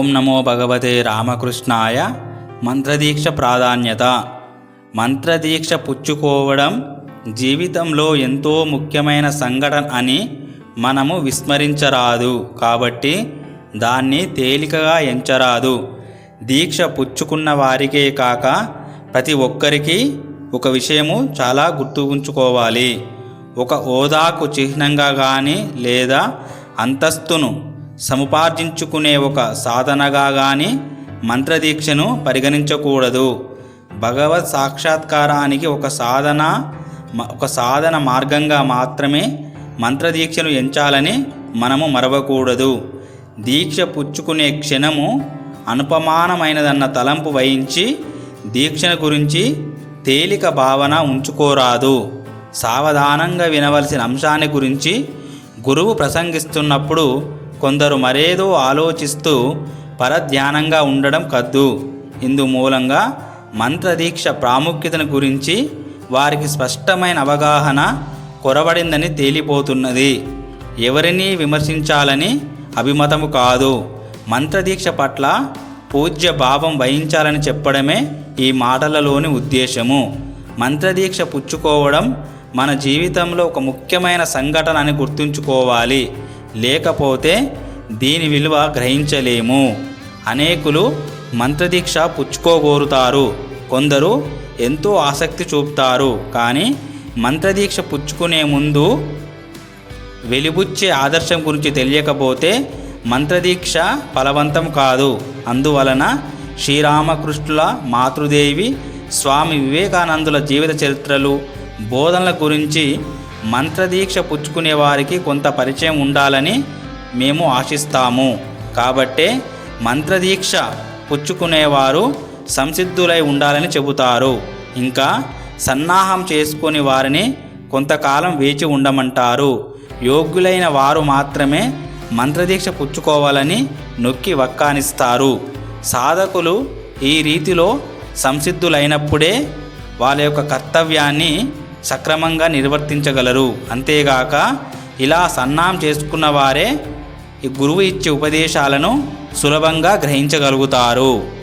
ఓం నమో భగవతే రామకృష్ణాయ మంత్రదీక్ష ప్రాధాన్యత. మంత్రదీక్ష పుచ్చుకోవడం జీవితంలో ఎంతో ముఖ్యమైన సంఘటన అని మనము విస్మరించరాదు. కాబట్టి దాన్ని తేలికగా ఎంచరాదు. దీక్ష పుచ్చుకున్న వారికే కాక ప్రతి ఒక్కరికి ఒక విషయము చాలా గుర్తు ఉంచుకోవాలి ఒక హోదాకు చిహ్నంగా కానీ లేదా అంతస్తును సముపార్జించుకునే ఒక సాధనగా కానీ మంత్రదీక్షను పరిగణించకూడదు. భగవత్ సాక్షాత్కారానికి ఒక సాధన ఒక సాధన మార్గంగా మాత్రమే మంత్రదీక్షను ఎంచాలని మనము మరవకూడదు. దీక్ష పుచ్చుకునే క్షణము అనుపమానమైనదన్న తలంపు వహించి దీక్షను గురించి తేలిక భావన ఉంచుకోరాదు. సావధానంగా వినవలసిన అంశాన్ని గురించి గురువు ప్రసంగిస్తున్నప్పుడు కొందరు మరేదో ఆలోచిస్తూ పరధ్యానంగా ఉండడం కద్దు. ఇందు మూలంగా మంత్రదీక్ష ప్రాముఖ్యతను గురించి వారికి స్పష్టమైన అవగాహన కొరబడిందని తేలిపోతున్నది. ఎవరినీ విమర్శించాలని అభిమతము కాదు. మంత్రదీక్ష పట్ల పూజ్య భావం వహించాలని చెప్పడమే ఈ మాటలలోని ఉద్దేశము. మంత్రదీక్ష పుచ్చుకోవడం మన జీవితంలో ఒక ముఖ్యమైన సంఘటన అని గుర్తుంచుకోవాలి. లేకపోతే దీని విలువ గ్రహించలేము. అనేకులు మంత్రదీక్ష పుచ్చుకోగోరుతారు. కొందరు ఎంతో ఆసక్తి చూపుతారు. కానీ మంత్రదీక్ష పుచ్చుకునే ముందు వెలిబుచ్చే ఆదర్శం గురించి తెలియకపోతే మంత్రదీక్ష ఫలవంతం కాదు. అందువలన శ్రీరామకృష్ణుల మాతృదేవి స్వామి వివేకానందుల జీవిత చరిత్రలు బోధనల గురించి మంత్రదీక్ష పుచ్చుకునే వారికి కొంత పరిచయం ఉండాలని మేము ఆశిస్తాము. కాబట్టే మంత్రదీక్ష పుచ్చుకునేవారు సంసిద్ధులై ఉండాలని చెబుతారు. ఇంకా సన్నాహం చేసుకుని వారిని కొంతకాలం వేచి ఉండమంటారు. యోగ్యులైన వారు మాత్రమే మంత్రదీక్ష పుచ్చుకోవాలని నొక్కి వక్కానిస్తారు. సాధకులు ఈ రీతిలో సంసిద్ధులైనప్పుడే వాళ్ళ యొక్క కర్తవ్యాన్ని సక్రమంగా నిర్వర్తించగలరు. అంతేగాక ఇలా సన్నాం చేసుకున్న వారే ఈ గురువు ఇచ్చే ఉపదేశాలను సులభంగా గ్రహించగలుగుతారు.